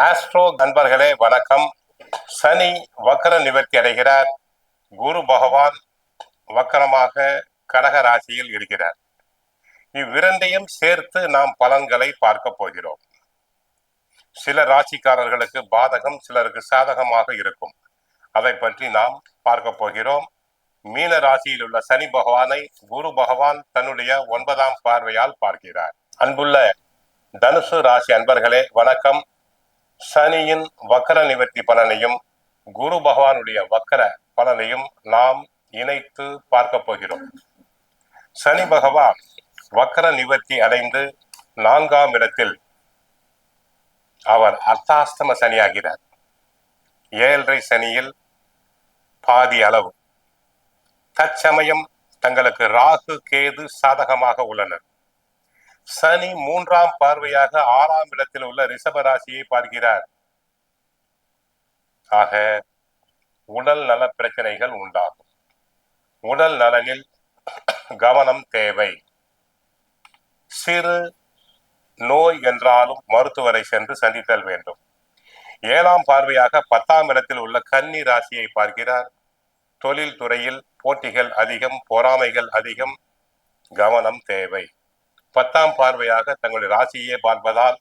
Astro நண்பர்களே வணக்கம். சனி வக்கர நிவர்த்தி அடைகிறார். குரு பகவான் வக்கரமாக கடக ராசியில் இருக்கிறார். இவ்விரண்டையும் சேர்த்து நாம் பலன்களை பார்க்க போகிறோம். சில ராசிக்காரர்களுக்கு பாதகம் சிலருக்கு சாதகமாக இருக்கும். அதை பற்றி நாம் பார்க்க போகிறோம். மீன ராசியில் உள்ள சனி பகவானை குரு பகவான் தன்னுடைய ஒன்பதாம் பார்வையால் பார்க்கிறார். அன்புள்ள தனுசு ராசி அன்பர்களே வணக்கம். சனியின் வக்கர நிவர்த்தி பலனையும் குரு பகவானுடைய வக்கர பலனையும் நாம் இணைத்து பார்க்க போகிறோம். சனி பகவான் வக்கர நிவர்த்தி அடைந்து நான்காம் இடத்தில் அவர் அர்த்தாஸ்தம சனியாகிறார். ஏழரை சனியில் பாதி அளவு. தற்சமயம் தங்களுக்கு ராகு கேது சாதகமாக உள்ளனர். சனி மூன்றாம் பார்வையாக ஆறாம் இடத்தில் உள்ள ரிஷப ராசியை பார்க்கிறார். ஆக உடல் நல பிரச்சனைகள் உண்டாகும். உடல் நலனில் கவனம் தேவை. சிறு நோய் என்றாலும் மருத்துவரை சென்று சந்தித்தல் வேண்டும். ஏழாம் பார்வையாக பத்தாம் இடத்தில் உள்ள கன்னி ராசியை பார்க்கிறார். தொழில் துறையில் போட்டிகள் அதிகம் பொறாமைகள் அதிகம் கவனம் தேவை. பத்தாம் பார்வையாக தங்களுடைய ராசியே பார்ப்பதால்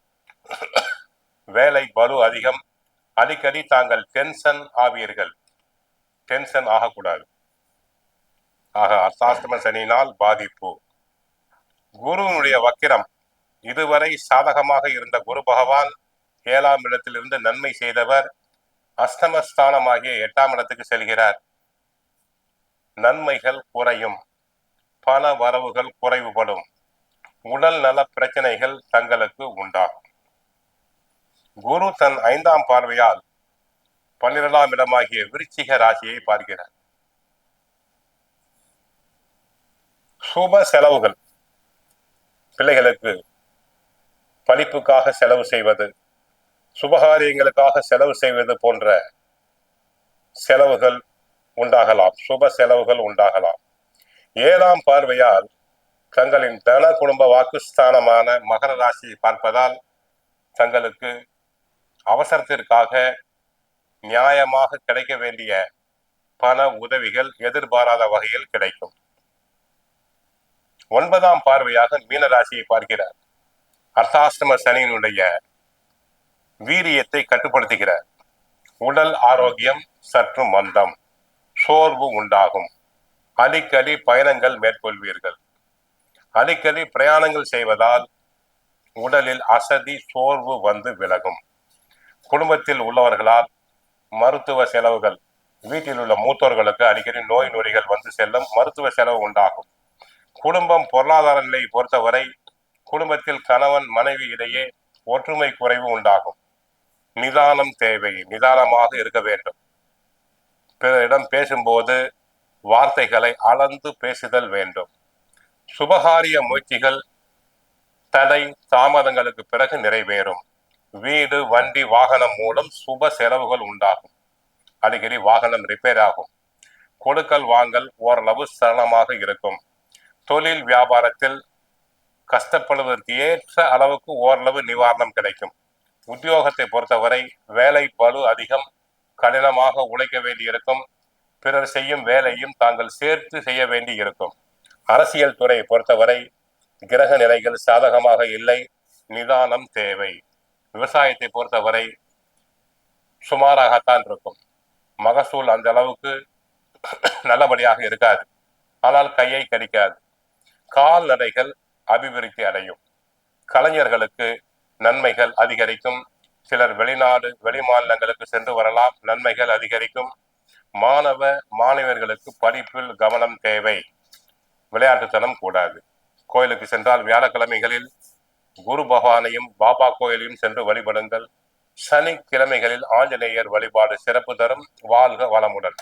வேலை பலு அதிகம். அடிக்கடி தாங்கள் டென்ஷன் ஆவீர்கள். டென்ஷன் ஆகக்கூடாது. ஆக அர்த்தாஷ்டம சனியினால் பாதிப்பு. குருவினுடைய வக்கிரம். இதுவரை சாதகமாக இருந்த குரு பகவான் ஏழாம் இடத்திலிருந்து நன்மை செய்தவர். அஸ்தமஸ்தானமாகிய எட்டாம் இடத்துக்கு செல்கிறார். நன்மைகள் குறையும். பண வரவுகள் குறைவுபடும். உடல் நல பிரச்சனைகள் தங்களுக்கு உண்டாகும் குரு தன் ஐந்தாம் பார்வையால் பன்னிரெண்டாம் இடமாகிய விருச்சிக ராசியை பார்க்கிறார். சுப செலவுகள். பிள்ளைகளுக்கு படிப்புக்காக செலவு செய்வது சுபகாரியங்களுக்காக செலவு செய்வது போன்ற செலவுகள் உண்டாகலாம். சுப செலவுகள் உண்டாகலாம். ஏழாம் பார்வையால் தங்களின் தன குடும்ப வாக்குஸ்தானமான மகர ராசியை பார்ப்பதால் தங்களுக்கு அவசரத்திற்காக நியாயமாக கிடைக்க வேண்டிய பண உதவிகள் எதிர்பாராத வகையில் கிடைக்கும். ஒன்பதாம் பார்வையாக மீன ராசியை பார்க்கிறார். அர்த்தாஷ்டம சனியினுடைய வீரியத்தை கட்டுப்படுத்துகிறார். உடல் ஆரோக்கியம் சற்று மந்தம் சோர்வு உண்டாகும். அடிக்கடி பயணங்கள் மேற்கொள்வீர்கள். அடிக்கடி பிரயாணங்கள் செய்வதால் உடலில் அசதி சோர்வு வந்து விலகும். குடும்பத்தில் உள்ளவர்களால் மருத்துவ செலவுகள் வீட்டில் உள்ள மூத்தோர்களுக்கு அடிக்கடி நோய் நொடிகள் வந்து செல்லும் மருத்துவ செலவு உண்டாகும். குடும்பம் பொருளாதார நிலையை பொறுத்தவரை குடும்பத்தில் கணவன் மனைவி இடையே ஒற்றுமை குறைவு உண்டாகும். நிதானம் தேவை நிதானமாக இருக்க வேண்டும். பிறரிடம் பேசும்போது வார்த்தைகளை அளந்து பேசுதல் வேண்டும். சுபகாரிய முயற்சிகள் தடை தாமதங்களுக்கு பிறகு நிறைவேறும். வீடு வண்டி வாகனம் மூலம் சுப செலவுகள் உண்டாகும். அடிக்கடி வாகனம் ரிப்பேர் ஆகும். கொடுக்கல் வாங்கல் ஓரளவு சரளமாக இருக்கும். தொழில் வியாபாரத்தில் கஷ்டப்படுவதற்கு ஏற்ற அளவுக்கு ஓரளவு நிவாரணம் கிடைக்கும். உத்தியோகத்தை பொறுத்தவரை வேலை பலு அதிகம் கடினமாக உழைக்க வேண்டியிருக்கும். பிறர் செய்யும் வேலையும் தாங்கள் சேர்த்து செய்ய வேண்டி இருக்கும் அரசியல் துறையை பொறுத்தவரை கிரக நிலைகள் சாதகமாக இல்லை நிதானம் தேவை. விவசாயத்தை பொறுத்தவரை சுமாராகத்தான் இருக்கும். மகசூல் அந்த அளவுக்கு நல்லபடியாக இருக்காது. ஆனால் கையை கடிக்காது. கால்நடைகள் அபிவிருத்தி அடையும். கலைஞர்களுக்கு நன்மைகள் அதிகரிக்கும். சிலர் வெளிநாடு வெளிமாநிலங்களுக்கு சென்று வரலாம். நன்மைகள் அதிகரிக்கும். மாணவ மாணவர்களுக்கு படிப்பில் கவனம் தேவை. விளையாட்டுத்தனம் கூடாது. கோயிலுக்கு சென்றால் வியாழக்கிழமைகளில் குரு பகவானையும் பாபா கோயிலையும் சென்று வழிபடுங்கள். சனிக்கிழமைகளில் ஆஞ்சநேயர் வழிபாடு சிறப்பு தரும். வாழ்க வளமுடன்.